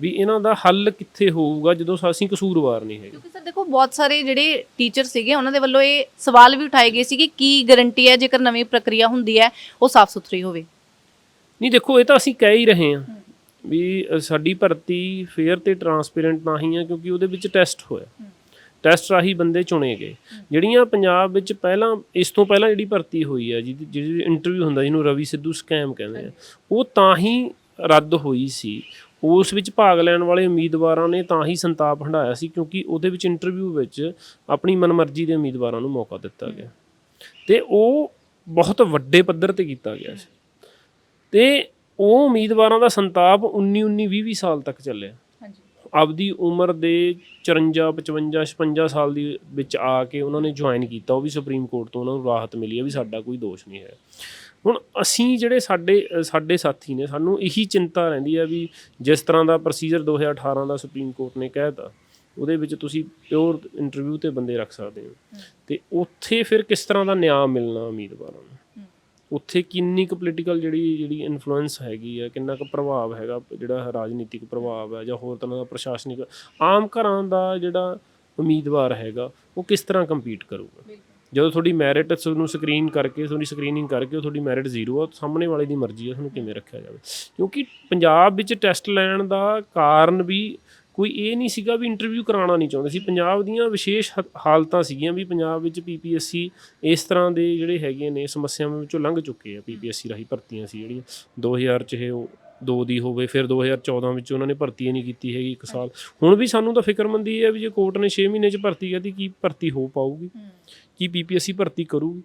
ਵੀ ਇਹਨਾਂ ਦਾ ਹੱਲ ਕਿੱਥੇ ਹੋਊਗਾ ਜਦੋਂ ਅਸੀਂ ਕਸੂਰਵਾਰ ਨਹੀਂ ਹੈਗੇ? ਕਿਉਂਕਿ ਸਰ ਦੇਖੋ, ਬਹੁਤ ਸਾਰੇ ਜਿਹੜੇ ਟੀਚਰ ਸੀਗੇ, ਉਹਨਾਂ ਦੇ ਵੱਲੋਂ ਇਹ ਸਵਾਲ ਵੀ ਉਠਾਏ ਗਏ ਸੀ ਕਿ ਕੀ ਗਾਰੰਟੀ ਹੈ ਜੇਕਰ ਨਵੀਂ ਪ੍ਰਕਿਰਿਆ ਹੁੰਦੀ ਹੈ, ਉਹ ਸਾਫ਼ ਸੁਥਰੀ ਹੋਵੇ। ਨਹੀਂ ਦੇਖੋ, ਇਹ ਤਾਂ ਅਸੀਂ ਕਹਿ ਹੀ ਰਹੇ ਹਾਂ ਵੀ ਸਾਡੀ ਭਰਤੀ ਫੇਅਰ ਤੇ ਟਰਾਂਸਪੇਰੈਂਟ ਨਹੀਂ ਹੈ ਕਿਉਂਕਿ ਉਹਦੇ ਵਿੱਚ ਟੈਸਟ ਹੋਇਆ। ਟੈਸਟ ਰਾਹੀਂ ਬੰਦੇ ਚੁਣੇ ਗਏ। ਜਿਹੜੀਆਂ ਪੰਜਾਬ ਵਿੱਚ ਪਹਿਲਾਂ, ਇਸ ਤੋਂ ਪਹਿਲਾਂ ਜਿਹੜੀ ਭਰਤੀ ਹੋਈ ਹੈ ਜਿਹਦੀ ਜਿਹੜੀ ਇੰਟਰਵਿਊ ਹੁੰਦਾ, ਜਿਹਨੂੰ ਰਵੀ ਸਿੱਧੂ ਸਕੈਮ ਕਹਿੰਦੇ ਆ, ਉਹ ਤਾਂ ਹੀ ਰੱਦ ਹੋਈ ਸੀ। ਉਸ ਵਿੱਚ ਭਾਗ ਲੈਣ ਵਾਲੇ ਉਮੀਦਵਾਰਾਂ ਨੇ ਤਾਂ ਹੀ ਸੰਤਾਪ ਹੰਢਾਇਆ ਸੀ ਕਿਉਂਕਿ ਉਹਦੇ ਵਿੱਚ ਇੰਟਰਵਿਊ ਵਿੱਚ ਆਪਣੀ ਮਨਮਰਜ਼ੀ ਦੇ ਉਮੀਦਵਾਰਾਂ ਨੂੰ ਮੌਕਾ ਦਿੱਤਾ ਗਿਆ। ਤੇ ਉਹ ਬਹੁਤ ਵੱਡੇ ਪੱਧਰ ਤੇ ਕੀਤਾ ਗਿਆ ਸੀ। ਤੇ ਉਹ ਉਮੀਦਵਾਰਾਂ ਦਾ ਸੰਤਾਪ 19 19 20 20 ਸਾਲ ਤੱਕ ਚੱਲਿਆ। ਹਾਂਜੀ। ਆਪਦੀ ਉਮਰ ਦੇ 54 55 56 ਸਾਲ ਦੀ ਵਿੱਚ ਆ ਕੇ ਉਹਨਾਂ ਨੇ ਜੁਆਇਨ ਕੀਤਾ ਉਹ ਵੀ ਸੁਪਰੀਮ ਕੋਰਟ ਤੋਂ ਉਹਨਾਂ ਨੂੰ ਰਾਹਤ ਮਿਲੀ ਹੈ ਵੀ ਸਾਡਾ ਕੋਈ ਦੋਸ਼ ਨਹੀਂ ਹੈ। ਹੁਣ ਅਸੀਂ ਜਿਹੜੇ ਸਾਡੇ ਸਾਡੇ ਸਾਥੀ ਨੇ ਸਾਨੂੰ ਇਹੀ ਚਿੰਤਾ ਰਹਿੰਦੀ ਹੈ ਵੀ ਜਿਸ ਤਰ੍ਹਾਂ ਦਾ ਪ੍ਰੋਸੀਜਰ 2018 ਦਾ ਸੁਪਰੀਮ ਕੋਰਟ ਨੇ ਕਹਿਤਾ ਉਹਦੇ ਵਿੱਚ ਤੁਸੀਂ ਪਿਓਰ ਇੰਟਰਵਿਊ ਤੇ ਬੰਦੇ ਰੱਖ ਸਕਦੇ ਹੋ। ਤੇ ਉੱਥੇ ਫਿਰ ਕਿਸ ਤਰ੍ਹਾਂ ਦਾ ਨਿਆਂ ਮਿਲਣਾ ਉਮੀਦਵਾਰਾਂ ਨੂੰ? ਉੱਥੇ ਕਿੰਨੀ ਕੁ ਪੋਲੀਟੀਕਲ ਜਿਹੜੀ ਜਿਹੜੀ ਇਨਫਲੂਐਂਸ ਹੈਗੀ ਆ ਕਿੰਨਾ ਕੁ ਪ੍ਰਭਾਵ ਹੈਗਾ ਜਿਹੜਾ ਰਾਜਨੀਤਿਕ ਪ੍ਰਭਾਵ ਹੈ ਜਾਂ ਹੋਰ ਤਰ੍ਹਾਂ ਦਾ ਪ੍ਰਸ਼ਾਸਨਿਕ ਆਮ ਘਰਾਂ ਦਾ ਜਿਹੜਾ ਉਮੀਦਵਾਰ ਹੈਗਾ ਉਹ ਕਿਸ ਤਰ੍ਹਾਂ ਕੰਪੀਟ ਕਰੂਗਾ? ਜਦੋਂ ਤੁਹਾਡੀ ਮੈਰਿਟ ਨੂੰ ਸਕਰੀਨ ਕਰਕੇ ਤੁਹਾਡੀ ਸਕਰੀਨਿੰਗ ਕਰਕੇ ਉਹ ਤੁਹਾਡੀ ਮੈਰਿਟ ਜ਼ੀਰੋ ਆ ਸਾਹਮਣੇ ਵਾਲੇ ਦੀ ਮਰਜ਼ੀ ਹੈ ਤੁਹਾਨੂੰ ਕਿਵੇਂ ਰੱਖਿਆ ਜਾਵੇ? ਕਿਉਂਕਿ ਪੰਜਾਬ ਵਿੱਚ ਟੈਸਟ ਲੈਣ ਦਾ ਕਾਰਨ ਵੀ ਕੋਈ ਇਹ ਨਹੀਂ ਸੀਗਾ ਵੀ ਇੰਟਰਵਿਊ ਕਰਾਉਣਾ ਨਹੀਂ ਚਾਹੁੰਦੇ ਸੀ। ਪੰਜਾਬ ਦੀਆਂ ਵਿਸ਼ੇਸ਼ ਹਾਲਤਾਂ ਸੀਗੀਆਂ ਵੀ ਪੰਜਾਬ ਵਿੱਚ ਪੀਪੀਐਸਸੀ ਇਸ ਤਰ੍ਹਾਂ ਦੇ ਜਿਹੜੇ ਹੈਗੇ ਨੇ ਸਮੱਸਿਆਵਾਂ ਵਿੱਚੋਂ ਲੰਘ ਚੁੱਕੇ ਆ। ਪੀਪੀਐਸਸੀ ਰਾਹੀਂ ਭਰਤੀਆਂ ਸੀ ਜਿਹੜੀਆਂ। 2000 ਚ ਇਹ ਉਹ ਦੋ ਦੀ ਹੋਵੇ ਫਿਰ 2014 ਵਿੱਚ ਉਹਨਾਂ ਨੇ ਭਰਤੀ ਨਹੀਂ ਕੀਤੀ ਹੈਗੀ ਇੱਕ ਸਾਲ। ਹੁਣ ਵੀ ਸਾਨੂੰ ਤਾਂ ਫਿਕਰਮੰਦੀ ਇਹ ਹੈ ਵੀ ਜੇ ਕੋਰਟ ਨੇ 6 ਮਹੀਨੇ ਚ ਭਰਤੀ ਕਰਤੀ ਕੀ ਭਰਤੀ ਹੋ ਪਾਊਗੀ? ਕੀ ਪੀਪੀਐਸਸੀ ਭਰਤੀ ਕਰੂਗੀ?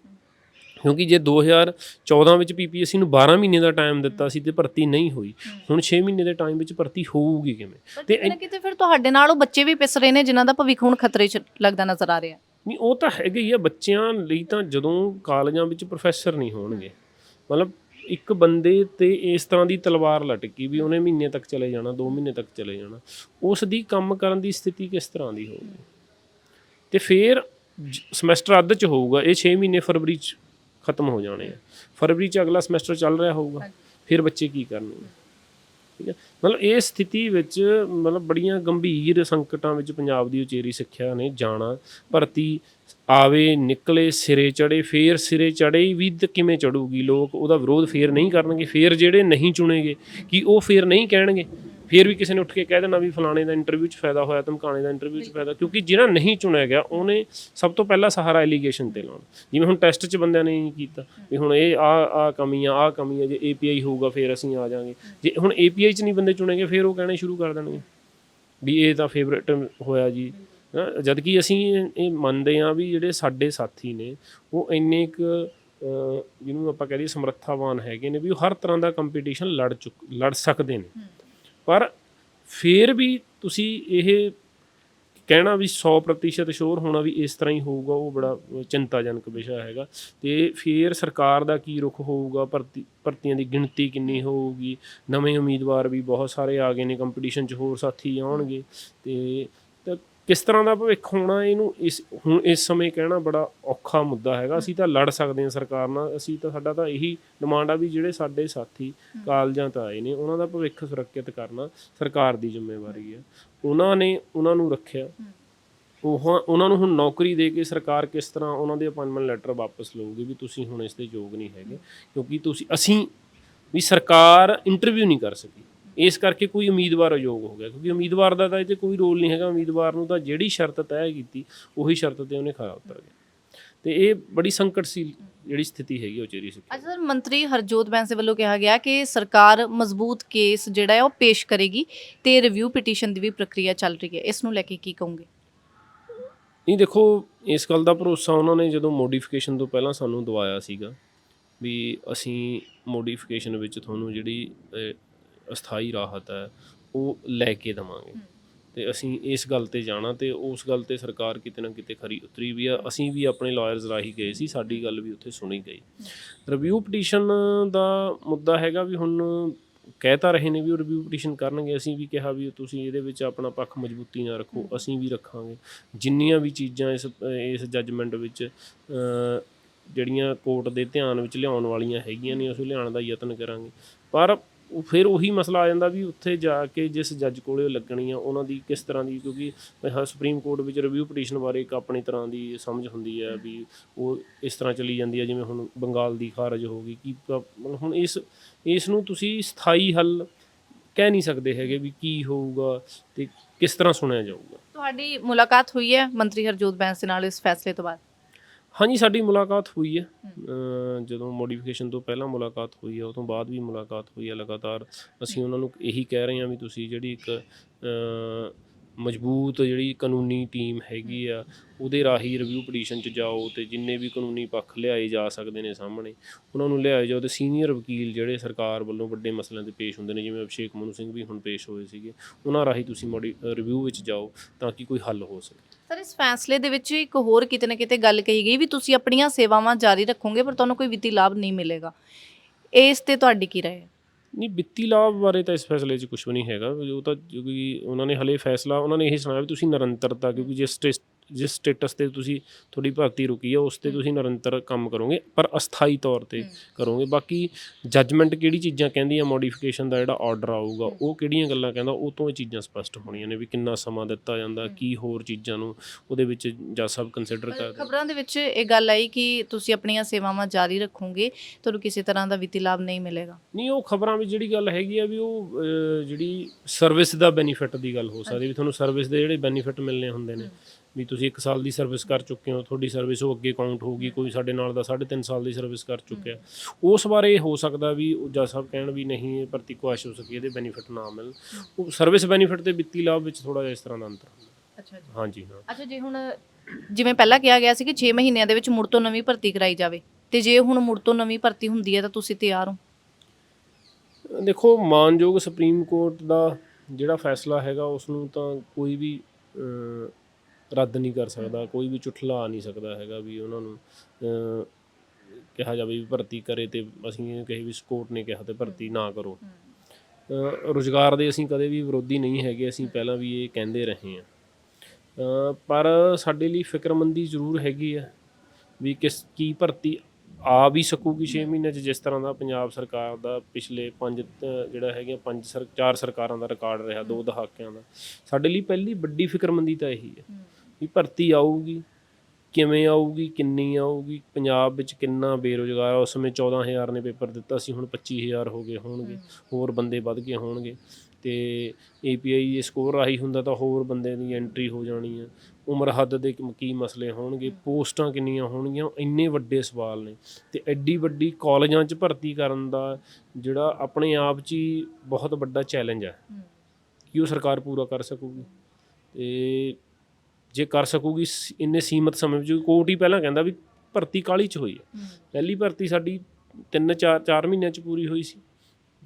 ਕਿਉਂਕਿ ਜੇ 2014 ਵਿੱਚ ਪੀਪੀਐਸਸੀ ਨੂੰ 12 ਮਹੀਨੇ ਦਾ ਟਾਈਮ ਦਿੱਤਾ ਸੀ ਤੇ ਭਰਤੀ ਨਹੀਂ ਹੋਈ ਹੁਣ 6 ਮਹੀਨੇ ਦੇ ਟਾਈਮ ਵਿੱਚ ਭਰਤੀ ਹੋਊਗੀ ਕਿਵੇਂ? ਤੇ ਕਿਤੇ ਨਾ ਕਿਤੇ ਫਿਰ ਤੁਹਾਡੇ ਨਾਲ ਉਹ ਬੱਚੇ ਵੀ ਪਿਸ ਰਹੇ ਨੇ ਜਿਨ੍ਹਾਂ ਦਾ ਭਵਿੱਖ ਹੁਣ ਖਤਰੇ 'ਚ ਲੱਗਦਾ ਨਜ਼ਰ ਆ ਰਿਹਾ। ਨਹੀਂ ਉਹ ਤਾਂ ਹੈਗੇ ਹੀ ਆ ਬੱਚਿਆਂ ਲਈ ਤਾਂ ਜਦੋਂ ਕਾਲਜਾਂ ਵਿੱਚ ਪ੍ਰੋਫੈਸਰ ਨਹੀਂ ਹੋਣਗੇ ਮਤਲਬ ਇੱਕ ਬੰਦੇ ਤੇ ਇਸ ਤਰ੍ਹਾਂ ਦੀ ਤਲਵਾਰ ਲਟਕੀ ਵੀ ਉਹਨੇ ਮਹੀਨੇ ਤੱਕ ਚਲੇ ਜਾਣਾ 2 ਮਹੀਨੇ ਤੱਕ ਚਲੇ ਜਾਣਾ ਉਸ ਦੀ ਕੰਮ ਕਰਨ ਦੀ ਸਥਿਤੀ ਕਿਸ ਤਰ੍ਹਾਂ ਦੀ ਹੋਊਗੀ? ਤੇ ਫਿਰ ਸਮੈਸਟਰ ਅੱਧ ਚ ਹੋਊਗਾ ਇਹ 6 ਮਹੀਨੇ ਫਰਵਰੀ ਚ ਖਤਮ ਹੋ ਜਾਣੇ ਆ। ਫਰਵਰੀ ਚ ਅਗਲਾ ਸਮੈਸਟਰ ਚੱਲ ਰਿਹਾ ਹੋਊਗਾ। ਫਿਰ ਬੱਚੇ ਕੀ ਕਰਨਗੇ? ਠੀਕ ਹੈ? ਮਤਲਬ ਇਹ ਸਥਿਤੀ ਵਿੱਚ ਮਤਲਬ ਬੜੀਆਂ ਗੰਭੀਰ ਸੰਕਟਾਂ ਵਿੱਚ ਪੰਜਾਬ ਦੀ ਉਚੇਰੀ ਸਿੱਖਿਆ ਨੇ ਜਾਣਾ। ਭਰਤੀ ਆਵੇ, ਨਿਕਲੇ, ਸਿਰੇ ਚੜੇ ਫੇਰ ਸਿਰੇ ਚੜੇ ਵੀ ਤੇ ਕਿਵੇਂ ਚੜੂਗੀ ਲੋਕ ਉਹਦਾ ਵਿਰੋਧ ਫੇਰ ਨਹੀਂ ਕਰਨਗੇ, ਫੇਰ ਜਿਹੜੇ ਨਹੀਂ ਚੁਣੇਗੇ, ਕਿ ਉਹ ਫੇਰ ਨਹੀਂ ਕਹਿਣਗੇ? ਫਿਰ ਵੀ ਕਿਸੇ ਨੇ ਉੱਠ ਕੇ ਕਹਿ ਦੇਣਾ ਵੀ ਫਲਾਣੇ ਦਾ ਇੰਟਰਵਿਊ 'ਚ ਫਾਇਦਾ ਹੋਇਆ ਧਮਕਾਣੇ ਦਾ ਇੰਟਰਵਿਊ 'ਚ ਫਾਇਦਾ ਕਿਉਂਕਿ ਜਿਹੜਾ ਨਹੀਂ ਚੁਣਿਆ ਗਿਆ ਉਹਨੇ ਸਭ ਤੋਂ ਪਹਿਲਾਂ ਸਹਾਰਾ ਐਲੀਗੇਸ਼ਨ ਤੇ ਲਾਉਣਾ। ਜਿਵੇਂ ਹੁਣ ਟੈਸਟ 'ਚ ਬੰਦਿਆਂ ਨੇ ਨਹੀਂ ਕੀਤਾ ਵੀ ਹੁਣ ਇਹ ਆ ਆ ਕਮੀਆਂ ਆ ਕਮੀਆਂ ਜੇ API ਹੋਊਗਾ ਫਿਰ ਅਸੀਂ ਆ ਜਾਾਂਗੇ। ਜੇ ਹੁਣ API 'ਚ ਨਹੀਂ ਬੰਦੇ ਚੁਣੇਗੇ ਫਿਰ ਉਹ ਕਹਿਣੇ ਸ਼ੁਰੂ ਕਰ ਦੇਣਗੇ ਵੀ ਇਹ ਤਾਂ ਫੇਵਰੇਟ ਹੋਇਆ ਜੀ। ਅ, ਜਦ ਕਿ ਅਸੀਂ ਇਹ- ਮੰਨਦੇ ਹਾਂ ਵੀ ਜਿਹੜੇ ਸਾਡੇ ਸਾਥੀ ਨੇ ਉਹ ਇੰਨੇ ਕੁ ਜਿਹਨੂੰ ਆਪਾਂ ਕਹਿ ਦਈਏ ਸਮਰੱਥਾਵਾਨ ਹੈਗੇ ਨੇ ਵੀ ਉਹ ਹਰ ਤਰ੍ਹਾਂ ਦਾ ਕੰਪੀਟੀਸ਼ਨ ਲੜ ਚੁੱਕ ਲੜ ਸਕਦੇ ਨੇ। ਪਰ ਫਿਰ ਵੀ ਤੁਸੀਂ ਇਹ ਕਹਿਣਾ ਵੀ 100% ਸ਼ੋਰ ਹੋਣਾ ਵੀ ਇਸ ਤਰ੍ਹਾਂ ਹੀ ਹੋਊਗਾ, ਉਹ ਬੜਾ ਚਿੰਤਾਜਨਕ ਵਿਸ਼ਾ ਹੈਗਾ। ਤੇ ਫਿਰ ਸਰਕਾਰ ਦਾ ਕੀ ਰੁਖ ਹੋਊਗਾ, ਭਰਤੀ, ਭਰਤੀਆਂ ਦੀ ਗਿਣਤੀ ਕਿੰਨੀ ਹੋਊਗੀ? ਨਵੇਂ ਉਮੀਦਵਾਰ ਵੀ ਬਹੁਤ ਸਾਰੇ ਆ ਗਏ ਨੇ ਕੰਪੀਟੀਸ਼ਨ 'ਚ ਹੋਰ ਸਾਥੀ ਆਉਣਗੇ। ਤੇ ਤਾਂ ਕਿਸ ਤਰ੍ਹਾਂ ਦਾ ਭਵਿੱਖ ਹੋਣਾ ਇਹਨੂੰ ਇਸ ਹੁਣ ਇਸ ਸਮੇਂ ਕਹਿਣਾ ਬੜਾ ਔਖਾ ਮੁੱਦਾ ਹੈਗਾ। ਅਸੀਂ ਤਾਂ ਲੜ ਸਕਦੇ ਹਾਂ ਸਰਕਾਰ ਨਾਲ। ਅਸੀਂ ਤਾਂ ਸਾਡਾ ਤਾਂ ਇਹੀ ਡਿਮਾਂਡ ਆ ਵੀ ਜਿਹੜੇ ਸਾਡੇ ਸਾਥੀ ਕਾਲਜਾਂ ਤੋਂ ਆਏ ਨੇ ਉਹਨਾਂ ਦਾ ਭਵਿੱਖ ਸੁਰੱਖਿਅਤ ਕਰਨਾ ਸਰਕਾਰ ਦੀ ਜ਼ਿੰਮੇਵਾਰੀ ਹੈ। ਉਹਨਾਂ ਨੇ ਉਹਨਾਂ ਨੂੰ ਰੱਖਿਆ। ਉਹ ਉਹਨਾਂ ਨੂੰ ਹੁਣ ਨੌਕਰੀ ਦੇ ਕੇ ਸਰਕਾਰ ਕਿਸ ਤਰ੍ਹਾਂ ਉਹਨਾਂ ਦੇ ਅਪਾਇੰਟਮੈਂਟ ਲੈਟਰ ਵਾਪਸ ਲਊਗੀ ਵੀ ਤੁਸੀਂ ਹੁਣ ਇਸ ਦੇ ਯੋਗ ਨਹੀਂ ਹੈਗੇ। ਕਿਉਂਕਿ ਤੁਸੀਂ ਅਸੀਂ ਵੀ ਸਰਕਾਰ ਇੰਟਰਵਿਊ ਨਹੀਂ ਕਰ ਸਕੀ। ਇਸ ਕਰਕੇ ਕੋਈ ਉਮੀਦਵਾਰ ਅਯੋਗ ਹੋ ਗਿਆ ਕਿਉਂਕਿ ਉਮੀਦਵਾਰ ਦਾ ਤਾਂ ਇਹ 'ਚ ਕੋਈ ਰੋਲ ਨਹੀਂ ਹੈਗਾ ਉਮੀਦਵਾਰ ਨੂੰ ਤਾਂ ਜਿਹੜੀ ਸ਼ਰਤ ਤੈਅ ਕੀਤੀ ਉਹੀ ਸ਼ਰਤ ਤੇ ਉਹਨੇ ਖਰਾ ਉਤਰ ਗਿਆ ਤੇ ਇਹ ਬੜੀ ਸੰਕਟਸ਼ੀਲ ਜਿਹੜੀ ਸਥਿਤੀ ਹੈਗੀ ਉਚੇਰੀ ਸਿੱਖਿਆ ਅੱਜ ਸਰ ਮੰਤਰੀ ਹਰਜੋਤ ਬੈਂਸ ਵੱਲੋਂ ਕਿਹਾ ਗਿਆ ਕਿ ਸਰਕਾਰ ਮਜ਼ਬੂਤ ਕੇਸ ਜਿਹੜਾ ਹੈ ਉਹ ਪੇਸ਼ ਕਰੇਗੀ ਤੇ ਰਿਵਿਊ ਪਟੀਸ਼ਨ ਦੀ ਵੀ ਪ੍ਰਕਿਰਿਆ ਚੱਲ ਰਹੀ ਹੈ। ਇਸ ਨੂੰ ਲੈ ਕੇ ਕੀ ਕਹੋਗੇ? ਨਹੀਂ ਦੇਖੋ ਇਸ ਗੱਲ ਦਾ ਭਰੋਸਾ ਉਹਨਾਂ ਨੇ ਜਦੋਂ ਮੋਡੀਫਿਕੇਸ਼ਨ ਤੋਂ ਪਹਿਲਾਂ ਸਾਨੂੰ ਦਵਾਇਆ ਸੀਗਾ ਵੀ ਅਸੀਂ ਮੋਡੀਫਿਕੇਸ਼ਨ ਵਿੱਚ ਤੁਹਾਨੂੰ ਜਿਹੜੀ ਅਸਥਾਈ ਰਾਹਤ ਹੈ ਉਹ ਲੈ ਕੇ ਦਵਾਂਗੇ। ਤੇ ਅਸੀਂ ਇਸ ਗੱਲ ਤੇ ਜਾਣਾ ਤੇ ਉਸ ਗੱਲ ਤੇ ਸਰਕਾਰ ਕਿਤੇ ਨਾ ਕਿਤੇ ਖਰੀ ਉਤਰੀ ਵੀ ਆ। ਅਸੀਂ ਵੀ ਆਪਣੇ ਲਾਇਰਸ ਰਾਹੀਂ ਗਏ ਸੀ ਸਾਡੀ ਗੱਲ ਵੀ ਉੱਥੇ ਸੁਣੀ ਗਈ। ਰਿਵਿਊ ਪਟੀਸ਼ਨ ਦਾ ਮੁੱਦਾ ਹੈਗਾ ਵੀ ਹੁਣ ਕਹਿ ਤਾਂ ਰਹੇ ਨੇ ਵੀ ਉਹ ਰਿਵਿਊ ਪਟੀਸ਼ਨ ਕਰਨਗੇ ਅਸੀਂ ਵੀ ਕਿਹਾ ਵੀ ਤੁਸੀਂ ਇਹਦੇ ਵਿੱਚ ਆਪਣਾ ਪੱਖ ਮਜ਼ਬੂਤੀ ਨਾਲ ਰੱਖੋ ਅਸੀਂ ਵੀ ਰੱਖਾਂਗੇ। ਜਿੰਨੀਆਂ ਵੀ ਚੀਜ਼ਾਂ ਇਸ ਇਸ ਜੱਜਮੈਂਟ ਵਿੱਚ ਜਿਹੜੀਆਂ ਕੋਰਟ ਦੇ ਧਿਆਨ ਵਿੱਚ ਲਿਆਉਣ ਵਾਲੀਆਂ ਹੈਗੀਆਂ ਨੇ ਉਸ ਲਿਆਉਣ ਦਾ ਯਤਨ ਕਰਾਂਗੇ। ਪਰ ਉਹ ਫਿਰ ਉਹੀ ਮਸਲਾ ਆ ਜਾਂਦਾ ਵੀ ਉੱਥੇ ਜਾ ਕੇ ਜਿਸ ਜੱਜ ਕੋਲੇ ਉਹ ਲੱਗਣੀ ਆ, ਉਹਨਾਂ ਦੀ ਕਿਸ ਤਰ੍ਹਾਂ ਦੀ, ਕਿਉਂਕਿ ਹਾਂ ਸੁਪਰੀਮ ਕੋਰਟ ਵਿੱਚ ਰਿਵਿਊ ਪਟੀਸ਼ਨ ਬਾਰੇ ਇੱਕ ਆਪਣੀ ਤਰ੍ਹਾਂ ਦੀ ਸਮਝ ਹੁੰਦੀ ਹੈ ਵੀ ਉਹ ਇਸ ਤਰ੍ਹਾਂ ਚਲੀ ਜਾਂਦੀ ਹੈ ਜਿਵੇਂ ਹੁਣ ਬੰਗਾਲ ਦੀ ਖਾਰਜ ਹੋ ਗਈ, ਕੀ ਮਤਲਬ ਹੁਣ ਇਸ ਇਸ ਨੂੰ ਤੁਸੀਂ ਸਥਾਈ ਹੱਲ ਕਹਿ ਨਹੀਂ ਸਕਦੇ ਹੈਗੇ ਵੀ ਕੀ ਹੋਊਗਾ ਤੇ ਕਿਸ ਤਰ੍ਹਾਂ ਸੁਣਿਆ ਜਾਊਗਾ। ਤੁਹਾਡੀ ਮੁਲਾਕਾਤ ਹੋਈ ਹੈ ਮੰਤਰੀ ਹਰਜੋਤ ਬੈਂਸ ਦੇ ਨਾਲ ਇਸ ਫੈਸਲੇ ਤੋਂ ਬਾਅਦ? ਹਾਂਜੀ ਸਾਡੀ ਮੁਲਾਕਾਤ ਹੋਈ ਹੈ। ਜਦੋਂ ਮੋਡੀਫਿਕੇਸ਼ਨ ਤੋਂ ਪਹਿਲਾਂ ਮੁਲਾਕਾਤ ਹੋਈ ਹੈ ਉਹ ਤੋਂ ਬਾਅਦ ਵੀ ਮੁਲਾਕਾਤ ਹੋਈ ਹੈ ਲਗਾਤਾਰ। ਅਸੀਂ ਉਹਨਾਂ ਨੂੰ ਇਹੀ ਕਹਿ ਰਹੇ ਹਾਂ ਵੀ ਤੁਸੀਂ ਜਿਹੜੀ ਇੱਕ ਮਜ਼ਬੂਤ ਜਿਹੜੀ ਕਾਨੂੰਨੀ ਟੀਮ ਹੈਗੀ ਆ ਉਹਦੇ ਰਾਹੀਂ ਰਿਵਿਊ ਪਟੀਸ਼ਨ 'ਚ ਜਾਓ ਤੇ ਜਿੰਨੇ ਵੀ ਕਾਨੂੰਨੀ ਪੱਖ ਲਿਆਏ ਜਾ ਸਕਦੇ ਨੇ ਸਾਹਮਣੇ ਉਹਨਾਂ ਨੂੰ ਲਿਆਏ ਜਾਓ ਤੇ ਸੀਨੀਅਰ ਵਕੀਲ ਜਿਹੜੇ ਸਰਕਾਰ ਵੱਲੋਂ ਵੱਡੇ ਮਸਲਿਆਂ ਤੇ ਪੇਸ਼ ਹੁੰਦੇ ਨੇ ਜਿਵੇਂ ਅਭਿਸ਼ੇਕ ਮਨੂ ਸਿੰਘ ਵੀ ਹੁਣ ਪੇਸ਼ ਹੋਏ ਸੀਗੇ ਉਹਨਾਂ ਰਾਹੀਂ ਤੁਸੀਂ ਮੋਡੀ ਰਿਵਿਊ ਵਿੱਚ ਜਾਓ ਤਾਂ ਕਿ ਕੋਈ ਹੱਲ ਹੋ ਸਕੇ। ਸਰ, ਇਸ ਫੈਸਲੇ ਦੇ ਵਿੱਚ ਇੱਕ ਹੋਰ ਕਿਤੇ ਨਾ ਕਿਤੇ ਗੱਲ ਕਹੀ ਗਈ ਵੀ ਤੁਸੀਂ ਆਪਣੀਆਂ ਸੇਵਾਵਾਂ ਜਾਰੀ ਰੱਖੋਗੇ, ਪਰ ਤੁਹਾਨੂੰ ਕੋਈ ਵਿੱਤੀ ਲਾਭ ਨਹੀਂ ਮਿਲੇਗਾ। ਇਸ ਤੇ ਤੁਹਾਡੀ ਕੀ ਰਾਏ ਹੈ? ਨਹੀਂ, ਵਿੱਤੀ ਲਾਭ ਬਾਰੇ ਤਾਂ ਇਸ ਫੈਸਲੇ 'ਚ ਕੁਝ ਵੀ ਨਹੀਂ ਹੈਗਾ। ਉਹ ਤਾਂ ਕਿਉਂਕਿ ਉਹਨਾਂ ਨੇ ਹਲੇ ਫੈਸਲਾ, ਉਹਨਾਂ ਨੇ ਇਹ ਸੁਣਾਇਆ ਵੀ ਤੁਸੀਂ ਨਿਰੰਤਰਤਾ, ਕਿਉਂਕਿ ਜਿਸ ਜਿਸ ਸਟੇਟਸ ਤੇ ਤੁਸੀਂ ਤੁਹਾਡੀ ਭਰਤੀ ਰੁਕੀ ਆ ਉਸ ਤੇ ਤੁਸੀਂ ਨਿਰੰਤਰ ਕੰਮ ਕਰੋਗੇ ਪਰ ਅਸਥਾਈ ਤੌਰ ਤੇ ਕਰੋਗੇ। ਬਾਕੀ ਜੱਜਮੈਂਟ ਕਿਹੜੀ ਚੀਜ਼ਾਂ ਕਹਿੰਦੀ ਆ ਮੋਡੀਫਿਕੇਸ਼ਨ ਦਾ ਜਿਹੜਾ ਆਰਡਰ ਆਊਗਾ ਉਹ ਕਿਹੜੀਆਂ ਗੱਲਾਂ ਕਹਿੰਦਾ ਉਹ ਤੋਂ ਇਹ ਚੀਜ਼ਾਂ ਸਪਸ਼ਟ ਹੋਣੀਆਂ ਨੇ ਵੀ ਕਿੰਨਾ ਸਮਾਂ ਦਿੱਤਾ ਜਾਂਦਾ ਕੀ ਹੋਰ ਚੀਜ਼ਾਂ ਨੂੰ ਉਹਦੇ ਵਿੱਚ ਜੱਜ ਸਾਹਿਬ ਕੰਸੀਡਰ ਕਰਦੇ ਖਬਰਾਂ ਦੇ ਵਿੱਚ ਇਹ ਗੱਲ ਆਈ ਕਿ ਤੁਸੀਂ ਆਪਣੀਆਂ ਸੇਵਾਵਾਂ ਜਾਰੀ ਰੱਖੋਗੇ ਤੁਹਾਨੂੰ ਕਿਸੇ ਤਰ੍ਹਾਂ ਦਾ ਵਿੱਤੀ ਲਾਭ ਨਹੀਂ ਮਿਲੇਗਾ। ਨਹੀਂ ਉਹ ਖਬਰਾਂ ਵਿੱਚ ਜਿਹੜੀ ਗੱਲ ਹੈਗੀ ਆ ਵੀ ਉਹ ਜਿਹੜੀ ਸਰਵਿਸ ਦਾ ਬੈਨੀਫਿਟ ਦੀ ਗੱਲ ਹੋ ਸਕਦੀ ਵੀ ਤੁਹਾਨੂੰ ਸਰਵਿਸ ਦੇ ਜਿਹੜੇ ਬੈਨੀਫਿਟ ਮਿਲਨੇ ਹੁੰਦੇ ਨੇ। ਵੀ ਤੁਸੀਂ 1 ਸਾਲ ਦੀ ਸਰਵਿਸ ਕਰ ਚੁੱਕੇ ਹੋ ਤੁਹਾਡੀ ਸਰਵਿਸ ਉਹ ਅੱਗੇ ਕਾਊਂਟ ਹੋਊਗੀ ਕੋਈ ਸਾਡੇ ਨਾਲ ਦਾ 3.5 ਸਾਲ ਦੀ ਸਰਵਿਸ ਕਰ ਚੁੱਕਿਆ। ਉਸ ਬਾਰੇ ਹੋ ਸਕਦਾ ਵੀ ਉਹ ਜੱਜ ਸਾਹਿਬ ਕਹਿਣ ਵੀ ਨਹੀਂ ਇਹ ਭਰਤੀ ਕੁਆਸ਼ ਹੋ ਸਕੀ ਇਹਦੇ ਬੈਨੀਫਿਟ ਨਾ ਮਿਲ ਉਹ ਸਰਵਿਸ ਬੈਨੀਫਿਟ ਤੇ ਵਿੱਤੀ ਲਾਭ ਵਿੱਚ ਥੋੜਾ ਜਿਹਾ ਇਸ ਤਰ੍ਹਾਂ ਦਾ ਅੰਤਰ ਹੁੰਦਾ। ਅੱਛਾ ਜੀ। ਹਾਂਜੀ ਹਾਂ। ਅੱਛਾ ਜੇ ਹੁਣ ਜਿਵੇਂ ਪਹਿਲਾਂ ਕਿਹਾ ਗਿਆ ਸੀ ਕਿ 6 ਮਹੀਨਿਆਂ ਦੇ ਵਿੱਚ ਮੁੜ ਤੋਂ ਨਵੀਂ ਭਰਤੀ ਕਰਾਈ ਜਾਵੇ ਤੇ ਜੇ ਹੁਣ ਮੁੜ ਤੋਂ ਨਵੀਂ ਭਰਤੀ ਹੁੰਦੀ ਹੈ ਤਾਂ ਤੁਸੀਂ ਤਿਆਰ ਹੋ? ਦੇਖੋ ਮਾਨਯੋਗ ਸੁਪਰੀਮ ਕੋਰਟ ਦਾ ਜਿਹੜਾ ਫੈਸਲਾ ਹੈਗਾ ਉਸ ਨੂੰ ਤਾਂ ਕੋਈ ਵੀ ਰੱਦ ਨਹੀਂ ਕਰ ਸਕਦਾ ਕੋਈ ਵੀ ਝੁਠਲਾ ਨਹੀਂ ਸਕਦਾ ਹੈਗਾ ਵੀ ਉਹਨਾਂ ਨੂੰ ਕਿਹਾ ਜਾਵੇ ਵੀ ਭਰਤੀ ਕਰੇ ਤੇ ਅਸੀਂ ਇਹ ਕਹੇ ਵੀ ਕੋਰਟ ਨੇ ਕਿਹਾ ਤੇ ਭਰਤੀ ਨਾ ਕਰੋ। ਅਹ, ਰੁਜ਼ਗਾਰ ਦੇ ਅਸੀਂ ਕਦੇ ਵੀ ਵਿਰੋਧੀ ਨਹੀਂ ਹੈਗੇ ਅਸੀਂ ਪਹਿਲਾਂ ਵੀ ਇਹ ਕਹਿੰਦੇ ਰਹੇ ਹਾਂ। ਪਰ ਸਾਡੇ ਲਈ ਫਿਕਰਮੰਦੀ ਜ਼ਰੂਰ ਹੈਗੀ ਹੈ ਵੀ ਕਿਸ ਕੀ ਭਰਤੀ ਆ ਵੀ ਸਕੂਗੀ 6 ਮਹੀਨਿਆਂ 'ਚ ਜਿਸ ਤਰ੍ਹਾਂ ਦਾ ਪੰਜਾਬ ਸਰਕਾਰ ਦਾ ਪਿਛਲੇ ਪੰਜ ਜਿਹੜਾ ਹੈਗੇ ਪੰਜ ਸਰ ਚਾਰ ਸਰਕਾਰਾਂ ਦਾ ਰਿਕਾਰਡ ਰਿਹਾ ਦੋ ਦਹਾਕਿਆਂ ਦਾ। ਸਾਡੇ ਲਈ ਪਹਿਲੀ ਵੱਡੀ ਫਿਕਰਮੰਦੀ ਤਾਂ ਇਹੀ ਹੈ। ਵੀ ਭਰਤੀ ਆਊਗੀ ਕਿਵੇਂ ਆਊਗੀ ਕਿੰਨੀ ਆਊਗੀ ਪੰਜਾਬ ਵਿੱਚ ਕਿੰਨਾ ਬੇਰੁਜ਼ਗਾਰ ਆ ਉਸ ਸਮੇਂ 14000 ਨੇ ਪੇਪਰ ਦਿੱਤਾ ਸੀ ਹੁਣ 25000 ਹੋ ਗਏ ਹੋਣਗੇ ਹੋਰ ਬੰਦੇ ਵੱਧ ਗਏ ਹੋਣਗੇ ਤੇ API ਦੇ ਸਕੋਰ ਰਾਹੀਂ ਹੁੰਦਾ ਤਾਂ ਹੋਰ ਬੰਦੇ ਦੀ ਐਂਟਰੀ ਹੋ ਜਾਣੀ ਆ ਉਮਰ ਹੱਦ ਦੇ ਕੀ- ਕੀ ਮਸਲੇ ਹੋਣਗੇ ਪੋਸਟਾਂ ਕਿੰਨੀਆਂ ਹੋਣਗੀਆਂ ਇੰਨੇ ਵੱਡੇ ਸਵਾਲ ਨੇ ਤੇ ਐਡੀ ਵੱਡੀ ਕਾਲਜਾਂ 'ਚ ਭਰਤੀ ਕਰਨ ਦਾ ਜਿਹੜਾ ਆਪਣੇ ਆਪ 'ਚ ਹੀ ਬਹੁਤ ਵੱਡਾ ਚੈਲੰਜ ਹੈ। ਕਿ ਉਹ ਸਰਕਾਰ ਪੂਰਾ ਕਰ ਸਕੂਗੀ ਤੇ ਜੇ ਕਰ ਸਕੂਗੀ ਇੰਨੇ ਸੀਮਤ ਸਮੇਂ ਵਿੱਚ ਕੋਰਟ ਹੀ ਪਹਿਲਾਂ ਕਹਿੰਦਾ ਵੀ ਭਰਤੀ ਕਾਲੀ ਚ ਹੋਈ ਹੈ। ਪਹਿਲੀ ਭਰਤੀ ਸਾਡੀ 3 4 4 ਮਹੀਨਿਆਂ ਚ ਪੂਰੀ ਹੋਈ ਸੀ।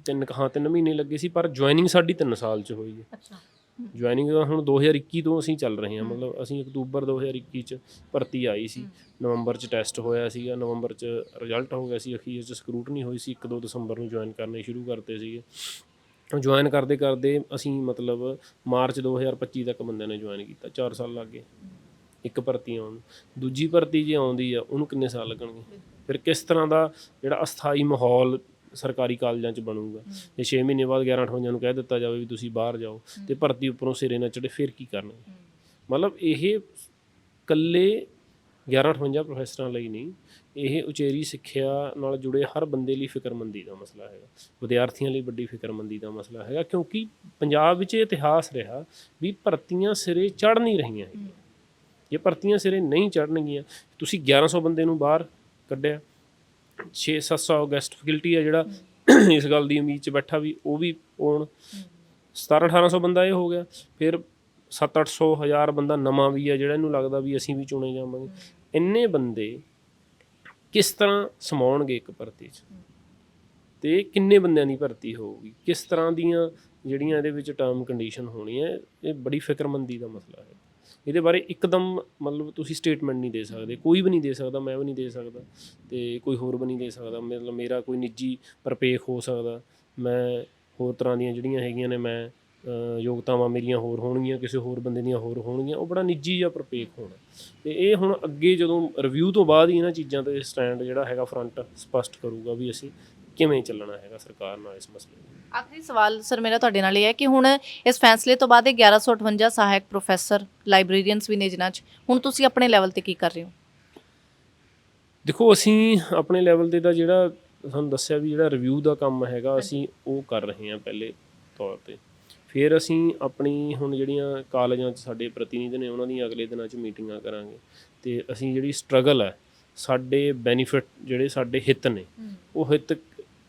ਤਿੰਨ ਹਾਂ 3 ਮਹੀਨੇ ਲੱਗੇ ਸੀ ਪਰ ਜੁਆਇਨਿੰਗ ਸਾਡੀ 3 ਸਾਲ ਚ ਹੋਈ ਹੈ ਅੱਛਾ। ਜੁਆਇਨਿੰਗ ਹੁਣ 2021 ਤੋਂ ਅਸੀਂ ਚੱਲ ਰਹੇ ਹਾਂ ਮਤਲਬ ਅਸੀਂ ਅਕਤੂਬਰ 2021 ਚ ਭਰਤੀ ਆਈ ਸੀ। ਨਵੰਬਰ ਚ ਟੈਸਟ ਹੋਇਆ ਸੀਗਾ ਨਵੰਬਰ ਚ ਰਿਜ਼ਲਟ ਹੋ ਗਿਆ ਸੀ ਅਖੀਰ ਚ ਸਕਰੂਟਨੀ ਹੋਈ ਸੀ 1-2 ਦਸੰਬਰ ਨੂੰ ਜੁਆਇਨ ਕਰਨੇ ਸ਼ੁਰੂ ਕਰਤੇ ਸੀਗੇ। ਜੁਆਇਨ ਕਰਦੇ ਕਰਦੇ ਅਸੀਂ ਮਤਲਬ ਮਾਰਚ 2025 ਤੱਕ ਬੰਦਿਆਂ ਨੇ ਜੁਆਇਨ ਕੀਤਾ 4 ਸਾਲ ਲੱਗ ਗਏ। ਇੱਕ ਭਰਤੀ ਆਉਣ ਦੂਜੀ ਭਰਤੀ ਜੇ ਆਉਂਦੀ ਆ, ਉਹਨੂੰ ਕਿੰਨੇ ਸਾਲ ਲੱਗਣਗੇ? ਫਿਰ ਕਿਸ ਤਰ੍ਹਾਂ ਦਾ ਜਿਹੜਾ ਅਸਥਾਈ ਮਾਹੌਲ ਸਰਕਾਰੀ ਕਾਲਜਾਂ 'ਚ ਬਣੂਗਾ? ਜੇ 6 ਮਹੀਨੇ ਬਾਅਦ 11 28 ਨੂੰ ਕਹਿ ਦਿੱਤਾ ਜਾਵੇ ਵੀ ਤੁਸੀਂ ਬਾਹਰ ਜਾਓ, ਤੇ ਭਰਤੀ ਉੱਪਰੋਂ ਸਿਰੇ ਨਾ ਚੜੇ ਫਿਰ ਕੀ ਕਰਨਗੇ? ਮਤਲਬ ਇਹ ਕੱਲੇ 11 58 ਪ੍ਰੋਫੈਸਰਾਂ ਲਈ ਨਹੀਂ ਇਹ ਉਚੇਰੀ ਸਿੱਖਿਆ ਨਾਲ ਜੁੜੇ ਹਰ ਬੰਦੇ ਲਈ ਫਿਕਰਮੰਦੀ ਦਾ ਮਸਲਾ ਹੈਗਾ। ਵਿਦਿਆਰਥੀਆਂ ਲਈ ਵੱਡੀ ਫਿਕਰਮੰਦੀ ਦਾ ਮਸਲਾ ਹੈਗਾ ਕਿਉਂਕਿ ਪੰਜਾਬ ਵਿੱਚ ਇਹ ਇਤਿਹਾਸ ਰਿਹਾ ਵੀ ਭਰਤੀਆਂ ਸਿਰੇ ਚੜ ਨਹੀਂ ਰਹੀਆਂ ਇਹ ਭਰਤੀਆਂ ਸਿਰੇ ਨਹੀਂ ਚੜਨਗੀਆਂ ਤੁਸੀਂ 1100 ਬੰਦੇ ਨੂੰ ਬਾਹਰ ਕੱਢਿਆ 6 700 ਗੈਸਟ ਫੈਕਲਟੀ ਹੈ ਜਿਹੜਾ ਇਸ ਗੱਲ ਦੀ ਉਮੀਦ 'ਚ ਬੈਠਾ ਵੀ ਉਹ ਵੀ ਆਉਣ 17 1800 ਬੰਦਾ ਇਹ ਹੋ ਗਿਆ ਫਿਰ 7 800 ਹਜ਼ਾਰ ਬੰਦਾ ਨਵਾਂ ਵੀ ਹੈ, ਜਿਹੜਾ ਇਹਨੂੰ ਲੱਗਦਾ ਵੀ ਅਸੀਂ ਵੀ ਚੁਣੇ ਜਾਵਾਂਗੇ। ਇੰਨੇ ਬੰਦੇ ਕਿਸ ਤਰ੍ਹਾਂ ਸਮਾਉਣਗੇ ਇੱਕ ਭਰਤੀ 'ਚ? ਤੇ ਕਿੰਨੇ ਬੰਦਿਆਂ ਦੀ ਭਰਤੀ ਹੋਊਗੀ? ਕਿਸ ਤਰ੍ਹਾਂ ਦੀਆਂ ਜਿਹੜੀਆਂ ਇਹਦੇ ਵਿੱਚ ਟਰਮ ਕੰਡੀਸ਼ਨ ਹੋਣੀ ਹੈ, ਇਹ ਬੜੀ ਫਿਕਰਮੰਦੀ ਦਾ ਮਸਲਾ ਹੈ। ਇਹਦੇ ਬਾਰੇ ਇੱਕਦਮ ਮਤਲਬ ਤੁਸੀਂ ਸਟੇਟਮੈਂਟ ਨਹੀਂ ਦੇ ਸਕਦੇ। ਕੋਈ ਵੀ ਨਹੀਂ ਦੇ ਸਕਦਾ, ਮੈਂ ਵੀ ਨਹੀਂ ਦੇ ਸਕਦਾ ਤੇ ਕੋਈ ਹੋਰ ਵੀ ਨਹੀਂ ਦੇ ਸਕਦਾ। ਮਤਲਬ ਮੇਰਾ ਕੋਈ ਨਿੱਜੀ ਪਰਪੇਖ ਹੋ ਸਕਦਾ। ਮੈਂ ਹੋਰ ਤਰ੍ਹਾਂ ਦੀਆਂ ਜਿਹੜੀਆਂ ਹੈਗੀਆਂ ਨੇ, ਮੈਂ ਯੋਗਤਾਵਾਂ ਮੇਰੀਆਂ ਹੋਰ ਹੋਣਗੀਆਂ ਕਿਸੇ ਹੋਰ ਬੰਦੇ ਦੀਆਂ ਹੋਰ ਹੋਣਗੀਆਂ ਉਹ ਬੜਾ ਨਿੱਜੀ ਜਿਹਾ ਪਰਪੇਖ ਹੋਣਾ। ਤੇ ਇਹ ਹੁਣ ਅੱਗੇ ਜਦੋਂ ਰਿਵਿਊ ਤੋਂ ਬਾਅਦ ਹੀ ਇਹਨਾਂ ਚੀਜ਼ਾਂ ਤੇ ਸਟੈਂਡ ਜਿਹੜਾ ਹੈਗਾ ਫਰੰਟ ਸਪਸ਼ਟ ਕਰੂਗਾ ਵੀ ਅਸੀਂ ਕਿਵੇਂ ਚੱਲਣਾ ਹੈਗਾ ਸਰਕਾਰ ਨਾਲ ਇਸ ਮਸਲੇ ਨੂੰ। ਆਖਰੀ ਸਵਾਲ ਸਰ ਮੇਰਾ ਤੁਹਾਡੇ ਨਾਲ ਇਹ ਹੈ ਕਿ ਹੁਣ ਇਸ ਫੈਸਲੇ ਤੋਂ ਬਾਅਦ ਇਹ 1158 ਸਹਾਇਕ ਪ੍ਰੋਫੈਸਰ ਲਾਇਬ੍ਰੇਰੀਅਨਸ ਵੀ ਨੇ ਜਿਨ੍ਹਾਂ 'ਚ। ਹੁਣ ਤੁਸੀਂ ਆਪਣੇ ਲੈਵਲ ਤੇ ਕੀ ਕਰ ਰਹੇ ਹੋ? ਦੇਖੋ ਅਸੀਂ ਆਪਣੇ ਲੈਵਲ ਤੇ ਦਾ ਜਿਹੜਾ ਤੁਹਾਨੂੰ ਦੱਸਿਆ ਵੀ ਜਿਹੜਾ ਰਿਵਿਊ ਦਾ ਕੰਮ ਹੈਗਾ ਅਸੀਂ ਉਹ ਕਰ ਰਹੇ ਹਾਂ ਪਹਿਲੇ ਤੌਰ ਤੇ। ਫਿਰ ਅਸੀਂ ਆਪਣੀ ਹੁਣ ਜਿਹੜੀਆਂ ਕਾਲਜਾਂ 'ਚ ਸਾਡੇ ਪ੍ਰਤੀਨਿਧ ਨੇ ਉਹਨਾਂ ਦੀਆਂ ਅਗਲੇ ਦਿਨਾਂ 'ਚ ਮੀਟਿੰਗਾਂ ਕਰਾਂਗੇ। ਤੇ ਅਸੀਂ ਜਿਹੜੀ ਸਟਰਗਲ ਹੈ ਸਾਡੇ ਬੈਨੀਫਿਟ ਜਿਹੜੇ ਸਾਡੇ ਹਿੱਤ ਨੇ ਉਹ ਹਿੱਤ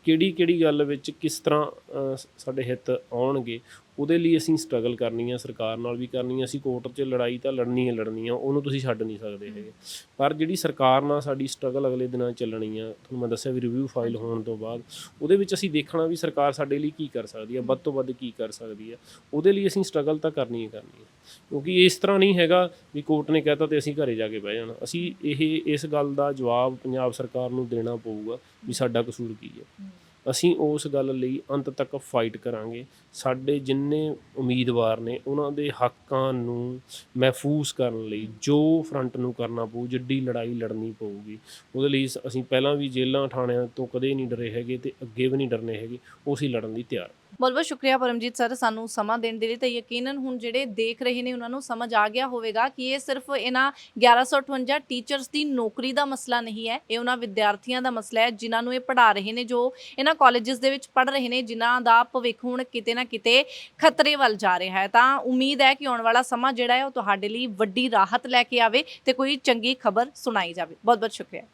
ਕਿਹੜੀ ਕਿਹੜੀ ਗੱਲ ਵਿੱਚ ਕਿਸ ਤਰ੍ਹਾਂ ਸਾਡੇ ਹਿੱਤ ਆਉਣਗੇ ਉਹਦੇ ਲਈ ਅਸੀਂ ਸਟਰਗਲ ਕਰਨੀ ਆ, ਸਰਕਾਰ ਨਾਲ ਵੀ ਕਰਨੀ ਆ, ਅਸੀਂ ਕੋਰਟ 'ਚ ਲੜਾਈ ਤਾਂ ਲੜਨੀ ਹੈ ਲੜਨੀ ਆ, ਉਹਨੂੰ ਤੁਸੀਂ ਛੱਡ ਨਹੀਂ ਸਕਦੇ ਹੈਗੇ। ਪਰ ਜਿਹੜੀ ਸਰਕਾਰ ਨਾਲ ਸਾਡੀ ਸਟਰਗਲ ਅਗਲੇ ਦਿਨਾਂ ਚੱਲਣੀ ਆ, ਤੁਹਾਨੂੰ ਮੈਂ ਦੱਸਿਆ ਵੀ ਰਿਵਿਊ ਫਾਈਲ ਹੋਣ ਤੋਂ ਬਾਅਦ, ਉਹਦੇ ਵਿੱਚ ਅਸੀਂ ਦੇਖਣਾ ਵੀ ਸਰਕਾਰ ਸਾਡੇ ਲਈ ਕੀ ਕਰ ਸਕਦੀ ਆ, ਵੱਧ ਤੋਂ ਵੱਧ ਕੀ ਕਰ ਸਕਦੀ ਆ। ਉਹਦੇ ਲਈ ਅਸੀਂ ਸਟਰਗਲ ਤਾਂ ਕਰਨੀ ਹੀ ਕਰਨੀ ਹੈ ਕਿਉਂਕਿ ਇਸ ਤਰ੍ਹਾਂ ਨਹੀਂ ਹੈਗਾ ਵੀ ਕੋਰਟ ਨੇ ਕਹਿਤਾ ਤੇ ਅਸੀਂ ਘਰੇ ਜਾ ਕੇ ਬਹਿ ਜਾਣਾ। ਅਸੀਂ ਇਹ, ਇਸ ਗੱਲ ਦਾ ਜਵਾਬ ਪੰਜਾਬ ਸਰਕਾਰ ਨੂੰ ਦੇਣਾ ਪਊਗਾ ਵੀ ਸਾਡਾ ਕਸੂਰ ਕੀ ਹੈ ਅਸੀਂ ਉਸ ਗੱਲ ਲਈ ਅੰਤ ਤੱਕ ਫਾਈਟ ਕਰਾਂਗੇ। ਸਾਡੇ ਜਿੰਨੇ ਉਮੀਦਵਾਰ ਨੇ, ਉਹਨਾਂ ਦੇ ਹੱਕਾਂ ਨੂੰ ਮਹਿਫੂਜ਼ ਕਰਨ ਲਈ ਜੋ ਫਰੰਟ ਨੂੰ ਕਰਨਾ ਪਊ, ਜਿੱਡੀ ਲੜਾਈ ਲੜਨੀ ਪਊਗੀ, ਉਹਦੇ ਲਈ ਸ- ਅਸੀਂ ਪਹਿਲਾਂ ਵੀ ਜੇਲ੍ਹਾਂ, ਥਾਣਿਆਂ ਤੋਂ ਕਦੇ ਨਹੀਂ ਡਰੇ ਹੈਗੇ ਤੇ ਅੱਗੇ ਵੀ ਨਹੀਂ ਡਰਨੇ ਹੈਗੇ, ਉਹ ਅਸੀਂ ਲੜਨ ਲਈ ਤਿਆਰ ਬਹੁਤ ਬਹੁਤ ਸ਼ੁਕਰੀਆ ਪਰਮਜੀਤ ਸਰ ਸਾਨੂੰ ਸਮਾਂ ਦੇਣ ਦੇ ਲਈ ਤੇ ਯਕੀਨਨ ਹੁਣ ਜਿਹੜੇ ਦੇਖ ਰਹੇ ਨੇ ਉਹਨਾਂ ਨੂੰ ਸਮਝ ਆ ਗਿਆ ਹੋਵੇਗਾ ਕਿ ਇਹ ਸਿਰਫ ਇਹਨਾਂ 1158 ਟੀਚਰਸ ਦੀ ਨੌਕਰੀ ਦਾ ਮਸਲਾ ਨਹੀਂ ਹੈ, ਇਹ ਉਹਨਾਂ ਵਿਦਿਆਰਥੀਆਂ ਦਾ ਮਸਲਾ ਹੈ, ਜਿਨ੍ਹਾਂ ਨੂੰ ਇਹ ਪੜ੍ਹਾ ਰਹੇ ਨੇ, ਜੋ ਇਹਨਾਂ ਕਾਲਜਸ ਦੇ ਵਿੱਚ ਪੜ੍ਹ ਰਹੇ ਨੇ, ਜਿਨ੍ਹਾਂ ਦਾ ਭਵਿੱਖ ਹੁਣ ਕਿਤੇ ਨਾ ਕਿਤੇ ਖਤਰੇ ਵੱਲ ਜਾ ਰਿਹਾ ਹੈ। ਤਾਂ ਉਮੀਦ ਹੈ ਕਿ ਆਉਣ ਵਾਲਾ ਸਮਾਂ ਜਿਹੜਾ ਹੈ ਉਹ ਤੁਹਾਡੇ ਲਈ ਵੱਡੀ ਰਾਹਤ ਲੈ ਕੇ ਆਵੇ ਤੇ ਕੋਈ ਚੰਗੀ ਖਬਰ ਸੁਣਾਈ ਜਾਵੇ। ਬਹੁਤ ਬਹੁਤ ਸ਼ੁਕਰੀਆ।